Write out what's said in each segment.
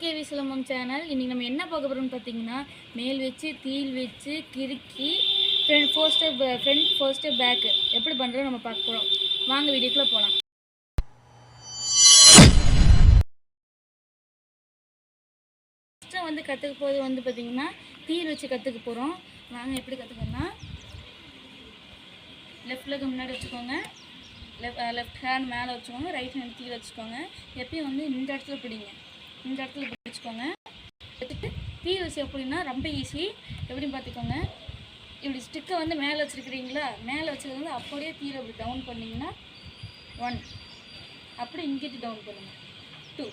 DKV silambam channel. இன்றைக்கி நம்ம என்ன பார்க்க போகிறோம்னு பார்த்தீங்கன்னா மேல் வச்சு தீல் வச்சு கிறுக்கி front four step front four step back எப்படி பண்ணுறோம் நம்ம பார்க்க போகிறோம் வாங்க வீடியோக்குள்ளே போகலாம் ஃபஸ்ட்டு வந்து கற்றுக்க போகிறது வந்து பார்த்திங்கன்னா தீல் வச்சு கற்றுக்க போகிறோம் வாங்க எப்படி கற்றுக்கணும்னா லெஃப்ட் லெக் முன்னாடி வச்சுக்கோங்க. லெஃப்ட் லெஃப்ட் ஹேண்ட் மேலே வச்சுக்கோங்க. ரைட் ஹேண்ட் கீழே வச்சுக்கோங்க. எப்பயும் வந்து இந்த இடத்துல பிடிங்க. இந்த இடத்துல பிடிச்சிக்கோங்க எடுத்துட்டு தீ வச்சு எப்படின்னா ரொம்ப ஈஸி எப்படின்னு பார்த்துக்கோங்க. இப்படி ஸ்டிக்கை வந்து மேலே வச்சுருக்கிறீங்களா? மேலே வச்சுருக்கிறது வந்து அப்படியே தீரை இப்படி டவுன் பண்ணிங்கன்னா ஒன் அப்படி இங்கிட்டு டவுன் பண்ணுங்கள் டூ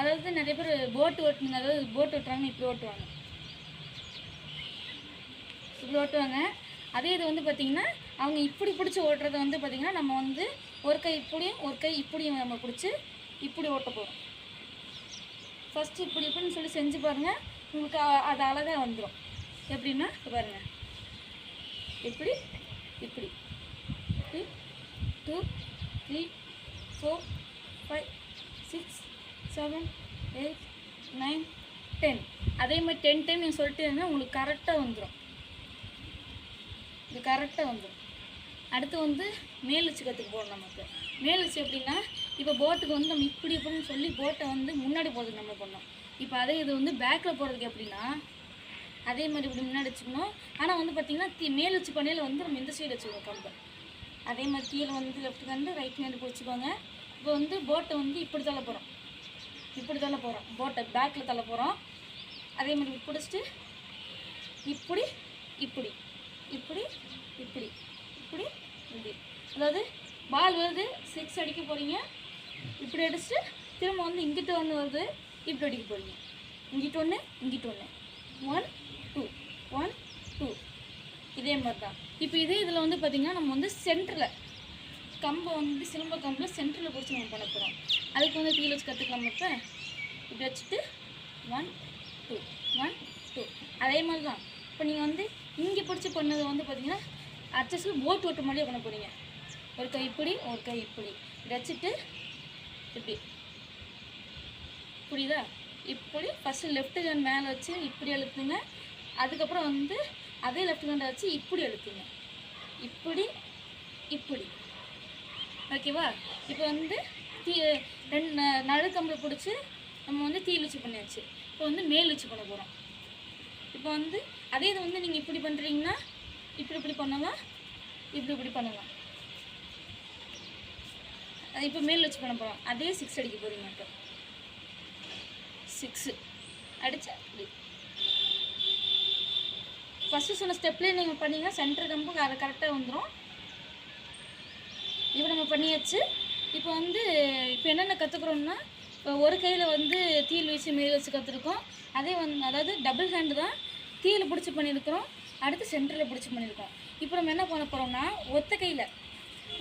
அதாவது நிறைய பேர் போட்டு ஓட்டுங்க அதாவது போட்டு ஓட்டுறாங்க இப்படி ஓட்டுவாங்க. இப்படி ஓட்டுவாங்க. அதே இது வந்து பார்த்திங்கன்னா அவங்க இப்படி பிடிச்சி ஓட்டுறத வந்து பார்த்திங்கன்னா நம்ம வந்து ஒரு கை இப்படியும் ஒரு கை இப்படியும் நம்ம பிடிச்சி இப்படி ஓட்ட போகிறோம் ஃபஸ்ட்டு இப்படி இப்படின்னு சொல்லி செஞ்சு பாருங்கள் உங்களுக்கு அது அழகாக வந்துடும் எப்படின்னா பாருங்கள் இப்படி இப்படி. Two three four five six seven eight nine ten அதே மாதிரி டென் டைம் நீங்கள் சொல்லிட்டு இருந்தால் உங்களுக்கு கரெக்டாக வந்துடும் இது கரெக்டாக வந்துடும் அடுத்து வந்து மேல் கற்றுக்க போகிறோம் நமக்கு. மேல் எப்படின்னா இப்போ போட்டுக்கு வந்து நம்ம இப்படி இப்படின்னு சொல்லி போட்டை வந்து முன்னாடி போகிறதுக்கு நம்ம பண்ணோம். இப்போ அதே இது வந்து பேக்கில் போகிறதுக்கு எப்படின்னா அதே மாதிரி இப்படி முன்னாடி வச்சுக்கணும். ஆனால் வந்து பார்த்திங்கன்னா தீ மேல் வச்சு பண்ணையில் வந்து நம்ம இந்த சைடு வச்சுக்கணும் கம்பை. அதே மாதிரி கீழே வந்து லெஃப்ட் கண்டு ரைட் ஹேண்டு பிடிச்சிக்கோங்க. இப்போ வந்து போட்டை வந்து இப்படி தள்ள போகிறோம் இப்படி தள்ள போகிறோம் போட்டை பேக்கில் தள்ள போகிறோம் அதே மாதிரி பிடிச்சிட்டு இப்படி இப்படி இப்படி இப்படி இப்படி இப்படி. அதாவது பால் வருது சிக்ஸ் அடிக்க போகிறீங்க இப்படி அடிச்சுட்டு திரும்ப வந்து இங்கிட்ட ஒன்று வருது இப்படி அடிக்க போகிறீங்க இங்கிட்ட ஒன்று இங்கிட்ட ஒன்று ஒன் டூ ஒன் டூ இதே மாதிரி தான் இப்போ இதே இதில் வந்து பார்த்திங்கன்னா நம்ம வந்து சென்டரில் கம்பை வந்து சிலம்ப கம்பில் சென்டரில் பிடிச்சி நம்ம பண்ண போகிறோம் அதுக்கு வந்து தீல வச்சு கற்றுக்கலாம் இப்போ இப்படி வச்சுட்டு ஒன் டூ ஒன் டூ அதே மாதிரி தான் இப்போ நீங்கள் வந்து இங்கே பிடிச்சி பண்ணது வந்து பார்த்தீங்கன்னா அச்சஸில் போட் ஓட்டு மாதிரியே பண்ண போகிறீங்க ஒரு கை இப்படி ஒரு கை இப்படி. இப்படி வச்சுட்டு இப்படி. புரியுதா? இப்படி ஃபஸ்ட்டு லெஃப்ட் ஹேண்ட் மேலே வச்சு இப்படி அழுத்துங்க. அதுக்கப்புறம் வந்து அதே லெஃப்ட் ஹேண்டை வச்சு இப்படி அழுத்துங்க. இப்படி இப்படி. ஓகேவா இப்போ வந்து தீ ரெண்டு ந- பிடிச்சி நம்ம வந்து தீ வச்சு பண்ணியாச்சு. இப்போ வந்து மேல் பண்ண போகிறோம் இப்போ வந்து அதே இது வந்து நீங்கள் இப்படி பண்ணுறீங்கன்னா இப்படி இப்படி பண்ணலாம். இப்படி இப்படி பண்ணலாம். அது இப்போ மேல் வச்சு பண்ண போகிறோம் அதே சிக்ஸ் அடிக்க போகிறீங்க மட்டும். சிக்ஸு அடித்தா இப்படி ஃபஸ்ட்டு சொன்ன ஸ்டெப்லேயே நீங்கள் பண்ணிங்கன்னா சென்டர் கம்பு அதை கரெக்டாக வந்துடும் இப்போ நம்ம பண்ணியாச்சு. இப்போ வந்து இப்போ என்னென்ன கற்றுக்குறோம்னா இப்போ ஒரு கையில் வந்து தீல் வீசி மேல் வச்சு கற்றுருக்கோம் அதே வந்து அதாவது டபுள் ஹேண்டு தான் தீயில் பிடிச்சி பண்ணியிருக்கிறோம். அடுத்து சென்டரில் பிடிச்சி பண்ணியிருக்கோம். இப்போ நம்ம என்ன பண்ண போகிறோம்னா ஒத்த கையில்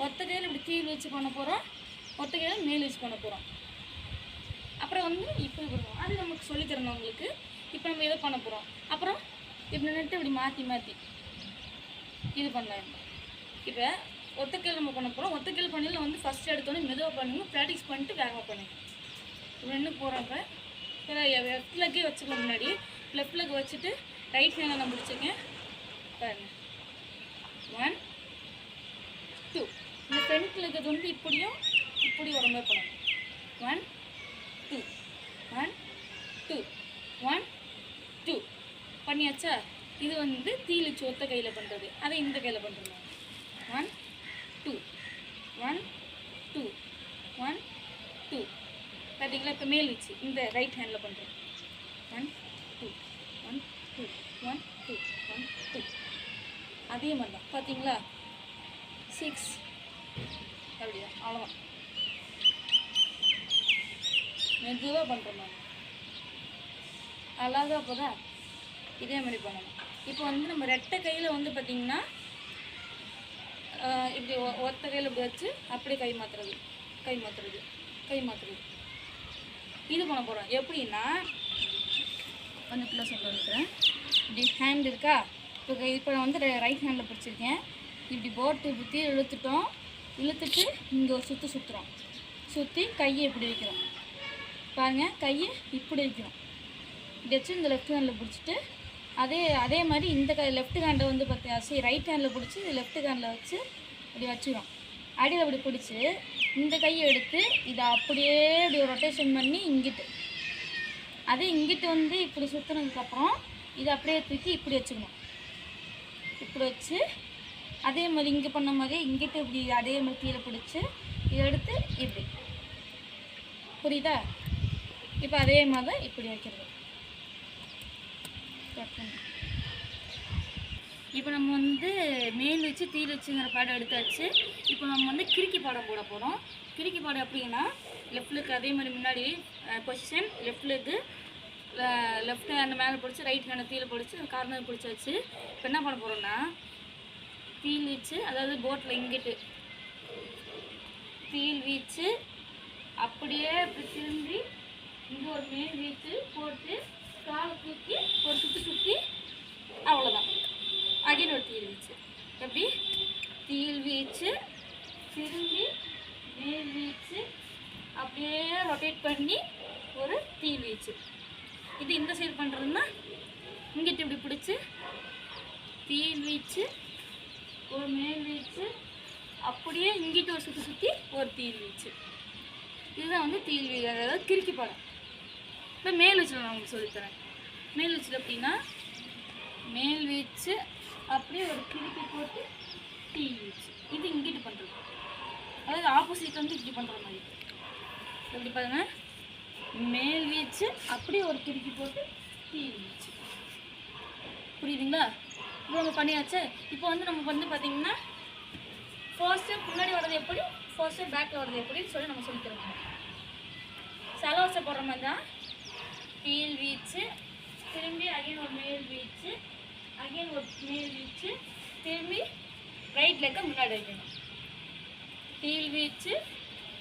ஒத்த கையில் இப்படி தீல் வச்சு பண்ண போகிறோம் ஒத்த மேல் யூஸ் பண்ண போகிறோம் அப்புறம் வந்து இப்போ போடுவோம் அது நமக்கு சொல்லித்தரணும் உங்களுக்கு இப்போ நம்ம இதை பண்ண போகிறோம் அப்புறம் இப்படி நட்டு இப்படி மாற்றி மாற்றி இது பண்ணலாம். இப்போ ஒத்தக்கையில் நம்ம பண்ண போகிறோம் ஒத்தக்கையில் பண்ணல வந்து ஃபஸ்ட் எடுத்தோன்னே மெதுவாக பண்ணுங்க. ப்ராக்டிஸ் பண்ணிட்டு வேகமாக பண்ணுங்க. இப்போ போகிறப்ப இப்போ லெஃப்ட் லெக்கே வச்சுக்கலாம் முன்னாடி. லெஃப்ட் லெக் வச்சுட்டு ரைட் ஹேண்டில் நான் முடிச்சிருக்கேன் பாருங்க. ஒன் டூ இந்த ஃப்ரண்ட் லெக் வந்து இப்படியும் இப்படி ஒரு முறை பண்ணணும் one two one two one two பண்ணியாச்சா இது வந்து தீலு ஒத்த கையில் பண்ணுறது அதை இந்த கையில் பண்ணுறது one two one two one two பார்த்தீங்களா இப்போ மேல் வச்சு இந்த ரைட் ஹேண்டில் பண்ணுறோம் one two one two one two one two அதே மாதிரி தான் பார்த்தீங்களா சிக்ஸ் அப்படியா அவ்வளோதான் மெதுவாக பண்ணுறோம் அழகாக அழகா போதா? இதே மாதிரி பண்ணணும். இப்போ வந்து நம்ம ரெட்டை கையில் வந்து பார்த்திங்கன்னா இப்படி ஒ- ஒத்த கையில் இப்படி வச்சு அப்படியே கை மாற்றுறது கை மாற்றுறது கை மாற்றுறது இது பண்ண போகிறோம் எப்படின்னா கொஞ்சம் க்ளோஸ் இருக்கிறேன். இப்படி ஹேண்ட் இருக்கா? இப்போ இப்போ நான் வந்து ரைட் ஹேண்டில் பிடிச்சிருக்கேன். இப்படி போட்டு இப்படி இழுத்துட்டோம். இழுத்துட்டு இங்கே சுற்றி சுற்று சுற்றுறோம் சுற்றி கையை இப்படி வைக்கிறோம். பாருங்கள் கையை இப்படி வைக்கணும். இப்படி வச்சு இந்த லெஃப்ட் ஹேண்டில் பிடிச்சிட்டு அதே அதே மாதிரி இந்த கை லெஃப்ட் ஹேண்டை வந்து பார்த்தீங்கன்னா சரி ரைட் ஹேண்டில் பிடிச்சி லெஃப்ட் ஹேண்டில் வச்சு இப்படி வச்சுக்கிறோம் அடியில் அப்படி பிடிச்சி இந்த கையை எடுத்து இதை அப்படியே இப்படி ரொட்டேஷன் பண்ணி இங்கிட்டு. அதே இங்கிட்டு வந்து இப்படி சுற்றுனதுக்கப்புறம் இதை அப்படியே தூக்கி இப்படி வச்சுக்கணும். இப்படி வச்சு அதே மாதிரி இங்கே பண்ண மாதிரி இங்கிட்டு இப்படி அதே மாதிரி கீழே பிடிச்சி இதை எடுத்து இப்படி. புரியுதா? இப்போ அதே மாதிரி தான் இப்படி வைக்கிறது. இப்போ நம்ம வந்து மேல் வச்சு தீல் வச்சுங்கிற பாடம் எடுத்தாச்சு இப்போ நம்ம வந்து கிறுக்கி பாடம் போட போகிறோம் கிறுக்கி பாடம் எப்படின்னா லெஃப்ட் லெக் அதே மாதிரி முன்னாடி position left leg left hand மேலே பிடிச்சி ரைட் ஹேண்டை தீல பிடிச்சி கார்னர் பிடிச்சாச்சு இப்போ என்ன பண்ண போகிறோம்னா தீல் வீச்சு அதாவது போட்டில் இங்கிட்டு தீல் வீச்சு அப்படியே இப்படி திரும்பி இங்கே ஒரு மீன் வீச்சு போட்டு காலை தூக்கி ஒரு சுற்றி சுற்றி அவ்வளோதான் அகைன் ஒரு தீல் வீச்சு. எப்படி? தீல் வீச்சு திரும்பி மேல் வீச்சு அப்படியே ரொட்டேட் பண்ணி ஒரு தீல் வீச்சு. இது இந்த சைடு பண்ணுறதுன்னா இங்கிட்டு இப்படி பிடிச்சி தீல் வீச்சு ஒரு மேல் வீச்சு அப்படியே இங்கிட்டு ஒரு சுற்றி சுற்றி ஒரு தீல் வீச்சு. இதுதான் வந்து தீல் வீ அதாவது கிறுக்கி படம் இப்போ மேல் வச்சு நான் உங்களுக்கு சொல்லித்தரேன் மேல் வச்சு அப்படின்னா மேல் வச்சு அப்படியே ஒரு கிறுக்கி போட்டு டீ வச்சு. இது இங்கிட்டு பண்ணுறது அதாவது ஆப்போசிட் வந்து இப்படி பண்ணுற மாதிரி. எப்படி பாருங்க. மேல் வீச்சு அப்படியே ஒரு கிறுக்கி போட்டு டீ வீச்சு. புரியுதுங்களா? இப்போ நம்ம பண்ணியாச்சு. இப்போ வந்து நம்ம வந்து பார்த்தீங்கன்னா ஃபர்ஸ்ட்டு முன்னாடி வர்றது எப்படி? ஃபர்ஸ்ட்டு பேக்கில் வர்றது எப்படின்னு சொல்லி நம்ம சொல்லி செலவசை போடுற மாதிரி தான் மேல் வீச்சு திரும்பி அகைன் ஒரு மேல் வீச்சு அகைன் ஒரு மேல் வீச்சு திரும்பி ரைட் லெக்கை முன்னாடி வைக்கணும். கீழ் வீச்சு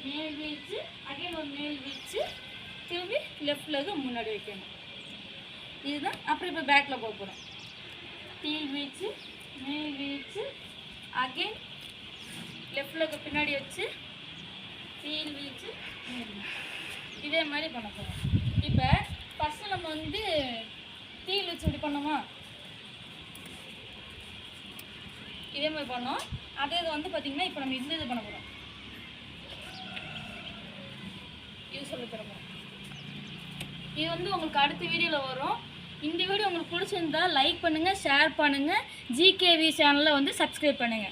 மேல் வீச்சு அகைன் ஒரு மேல் வீச்சு திரும்பி லெஃப்ட் லெக்கை முன்னாடி வைக்கணும். இதுதான் அப்புறம் இப்போ பேக்கில் போக போகிறோம் கீழ் வீச்சு மேல் வீச்சு அகைன் லெஃப்ட் பின்னாடி வச்சு கீழ் வீச்சு இதே மாதிரி பண்ண போகிறோம் ஃபஸ்ட்டு நம்ம வந்து கீழ் வச்சு இப்படி பண்ணோமா இதே மாதிரி பண்ணோம் அதே இது வந்து பார்த்திங்கன்னா இப்போ நம்ம இந்த இது பண்ண போகிறோம் இது சொல்லி தர போகிறோம் இது வந்து உங்களுக்கு அடுத்த வீடியோவில் வரும். இந்த வீடியோ உங்களுக்கு பிடிச்சிருந்தா லைக் பண்ணுங்கள் ஷேர் பண்ணுங்கள் ஜிகேவி சேனலை வந்து சப்ஸ்கிரைப் பண்ணுங்கள்